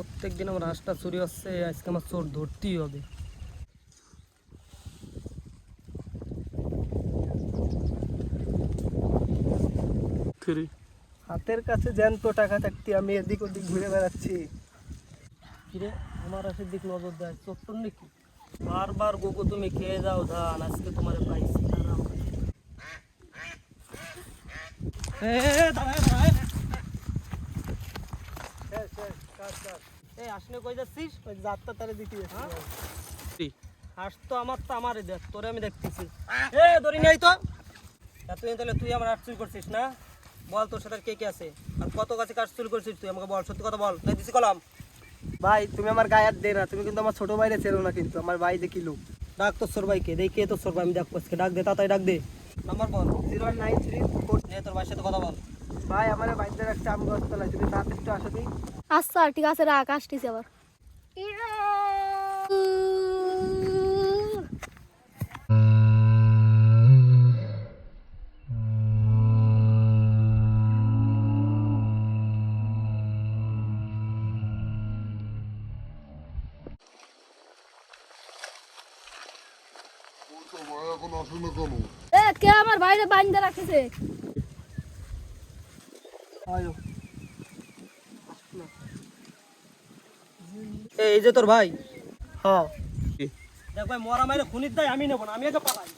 প্রত্যেক দিন আমার হাঁসটা চুরি হচ্ছে আজকে আমার চোর ধরতেই হবে। হাতের কাছে জ্যান্ত টাকা থাকতে আমি এদিক ওদিক ঘুরে বেড়াচ্ছি। কিরে আমার হাসের দিক নজর দেয় চোট্টর নাকি? বারবার গোগো তুমি খেয়ে যাও ধান আজকে তোমার পাইছি দাঁড়াও। এ, এ, এ, দাঁড়া, দাঁড়া, এ। শেষ, শেষ, কাজ, কাজ। এই আসনে কই যাচ্ছিস? ওই যাত্রা তারে দিতে হ্যাঁ? এসেছি। তো আমার তো আমারই দেখ তোরে আমি দেখতেছি। এ ধরি নাই তো। এতদিন তাহলে তুই আমার করছিস না? বল তোর সাথে আর কে কে আছে? আর কত কাছে কাজ চুরি করছিস তুই? আমাকে বল সত্যি কথা বল। তাই দিছি কলাম। ভাই তুমি আমার গায়ে হাত দে না। তুমি কিন্তু আমার ছোট ভাইরে চেনো না কিন্তু। আমার ভাই দেখি লোক। ডাক তোর সর ভাইকে। দেখি কে তোর সর ভাই আমি আজকে। ডাক দে তাড়াতাড়ি ডাক দে। নাম্বার বল। জিরো নাইন থ্রি নে তোর ভাইয়ের সাথে কথা বল। ভাই আমার বাড়িতে রাখছে আমি গাছতলায় তুমি তাড়াতাড়ি একটু আসো দিই আচ্ছা ঠিক আছে রাখ আসতেছি আবার। কে আমার বাইরে বাইন্দা রাখেছে? এই যে তোর ভাই। হ্যাঁ। দেখ ভাই মরা মাইরে খুনির দায় আমি নেব না আমি আগে পালাই।